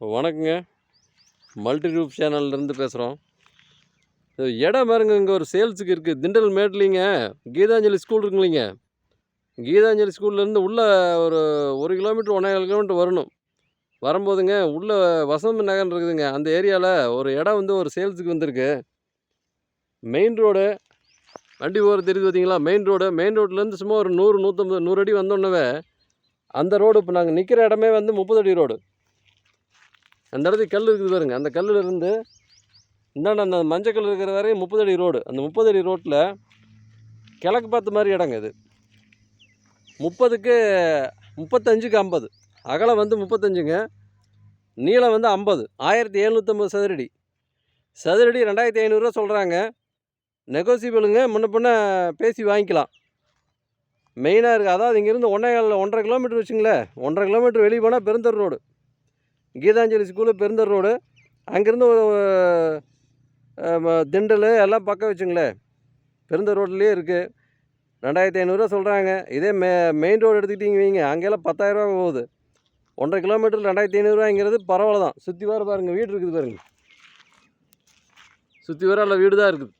வணக்கங்க. மல்டி ரூப் சேனல்லேருந்து பேசுகிறோம் இடம் பாருங்க இங்கே ஒரு சேல்ஸுக்கு இருக்குது திண்டல் மேட்லிங்க கீதாஞ்சலி ஸ்கூல் இருக்குங்களீங்க. கீதாஞ்சலி ஸ்கூல்லேருந்து உள்ளே ஒரு ஒரு கிலோமீட்டர் ஒன்றே கிலோமீட்டர் வரணும். வரும்போதுங்க உள்ளே வசந்த நகர் இருக்குதுங்க. அந்த ஏரியாவில் ஒரு இடம் வந்து ஒரு சேல்ஸுக்கு வந்திருக்கு. மெயின் ரோடு வண்டி போகிற தெரியுது பார்த்தீங்களா மெயின் ரோடு. மெயின் ரோட்லேருந்து சும்மா ஒரு நூறு நூற்றம்பது நூறு அடி வந்தோன்னவே அந்த ரோடு இப்போ நாங்கள் நிற்கிற இடமே வந்து முப்பது அடி ரோடு. அந்த இடத்துக்கு கல் இருக்குது பாருங்க. அந்த கல்லுல இருந்து இந்தாண்ட அந்த மஞ்சள் கல் இருக்கிற வரையும் முப்பது அடி ரோடு. அந்த முப்பது அடி ரோட்டில் கிழக்கு பார்த்த மாதிரி இடங்க இது. முப்பதுக்கு முப்பத்தஞ்சுக்கு ஐம்பது. அகலம் வந்து முப்பத்தஞ்சுங்க. நீளம் வந்து ஐம்பது. ஆயிரத்தி எழுநூற்றம்பது சதுரடி. சதுரடி ரெண்டாயிரத்தி ஐநூறுரூவா சொல்கிறாங்க நெகோசியபிளுங்க முன்ன பின்ன பேசி வாங்கிக்கலாம். மெயினாக இருக்குது அதாவது இங்கேருந்து ஒன்றே ஒன்றரை கிலோமீட்டர் வச்சுங்களேன். ஒன்றரை கிலோமீட்டர் வெளியே போனால் Perundurai road. Geethanjali school Perundurai road. அங்கேருந்து ஒரு திண்டல் எல்லாம் பக்கம் வச்சுங்களேன் பெருந்தர் ரோட்லேயே இருக்குது ரெண்டாயிரத்தி ஐநூறுரூவா சொல்கிறாங்க இதே மெ மெயின் ரோடு எடுத்துக்கிட்டீங்க வைங்க. அங்கெல்லாம் பத்தாயிரரூவா போகுது. ஒன்றரை கிலோமீட்டர் ரெண்டாயிரத்தி ஐநூறுரூவாங்கிறது பரவாயில்ல தான். சுற்றி வர பாருங்கள் வீடு இருக்குது பாருங்கள் சுற்றி வர அல்ல வீடு தான் இருக்குது.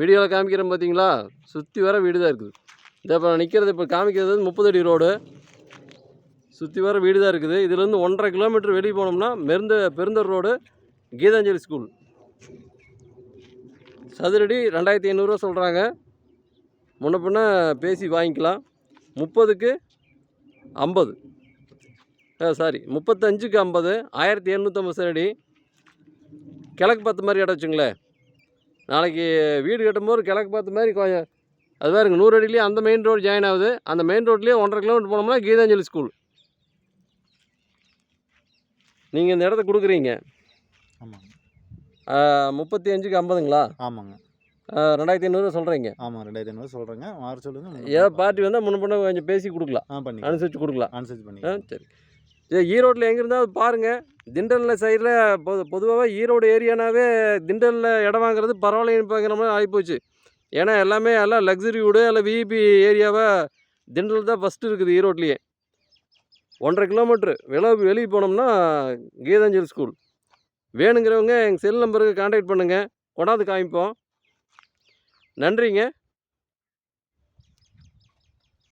வீடியோவில் காமிக்கிறேன் பார்த்தீங்களா சுற்றி வர வீடு தான் இருக்குது. இதை இப்போ நிற்கிறது இப்போ காமிக்கிறது வந்து முப்பது அடி ரோடு. சுற்றி வர வீடு தான் இருக்குது. இதுலேருந்து ஒன்றரை கிலோமீட்டர் வெளியே போனோம்னா மெருந்த பெருந்தர் ரோடு கீதாஞ்சலி ஸ்கூல். சதுரடி ரெண்டாயிரத்தி ஐநூறுரூவா சொல்கிறாங்க முன்ன பின்ன பேசி வாங்கிக்கலாம். முப்பதுக்கு ஐம்பது. சாரி முப்பத்தஞ்சுக்கு ஐம்பது ஆயிரத்தி எழுநூற்றம்பது சதுரடி கிழக்கு பார்த்த மாதிரி இடம் வச்சுங்களேன். நாளைக்கு வீடு கட்டும்போது கிழக்கு பார்த்த மாதிரி கொஞ்சம் அது பாருங்க நூறு அடியிலேயே அந்த மெயின் ரோடு ஜாயின் ஆகுது. அந்த மெயின் ரோட்லேயே ஒன்றரை கிலோமீட்டர் போனோம்னா கீதாஞ்சலி ஸ்கூல் நீங்கள் இந்த இடத்த கொடுக்குறீங்க. ஆமாங்க. முப்பத்தி அஞ்சுக்கு ஐம்பதுங்களா? ஆமாங்க. ரெண்டாயிரத்தி ஐநூறுரூவா சொல்கிறீங்க ஆமாம் ரெண்டாயிரத்தி ஐநூறு சொல்கிறேங்க மாற சொல்லுங்க ஏதோ பார்ட்டி வந்தால் முன்ன பின்ன கொஞ்சம் பேசி கொடுக்கலாம். ஆ பண்ணி அனுசரித்து கொடுக்கலாம். அனுசரிச்சு பண்ணி ஆ சரி. சரி ஈரோட்டில் எங்கே இருந்தாலும் பாருங்கள் திண்டலில் சைடில் பொது பொதுவாகவே ஈரோடு ஏரியானாவே திண்டலில் இடம் வாங்குறது பரவாயில்லைங்கிற மாதிரி ஆகிப்போச்சு. ஏன்னா எல்லாமே எல்லாம் லக்ஸரி வீடு எல்லாம் விஐபி ஏரியாவை திண்டல் தான் ஃபஸ்ட்டு இருக்குது ஈரோட்லேயே. ஒன்றரை கிலோமீட்ரு வெளி வெளியே போனோம்னா கீதாஞ்சலி ஸ்கூல் வேணுங்கிறவங்க எங்கள் செல் நம்பருக்கு காண்டாக்ட் பண்ணுங்கள் கொண்டாந்து காமிப்போம். நன்றிங்க.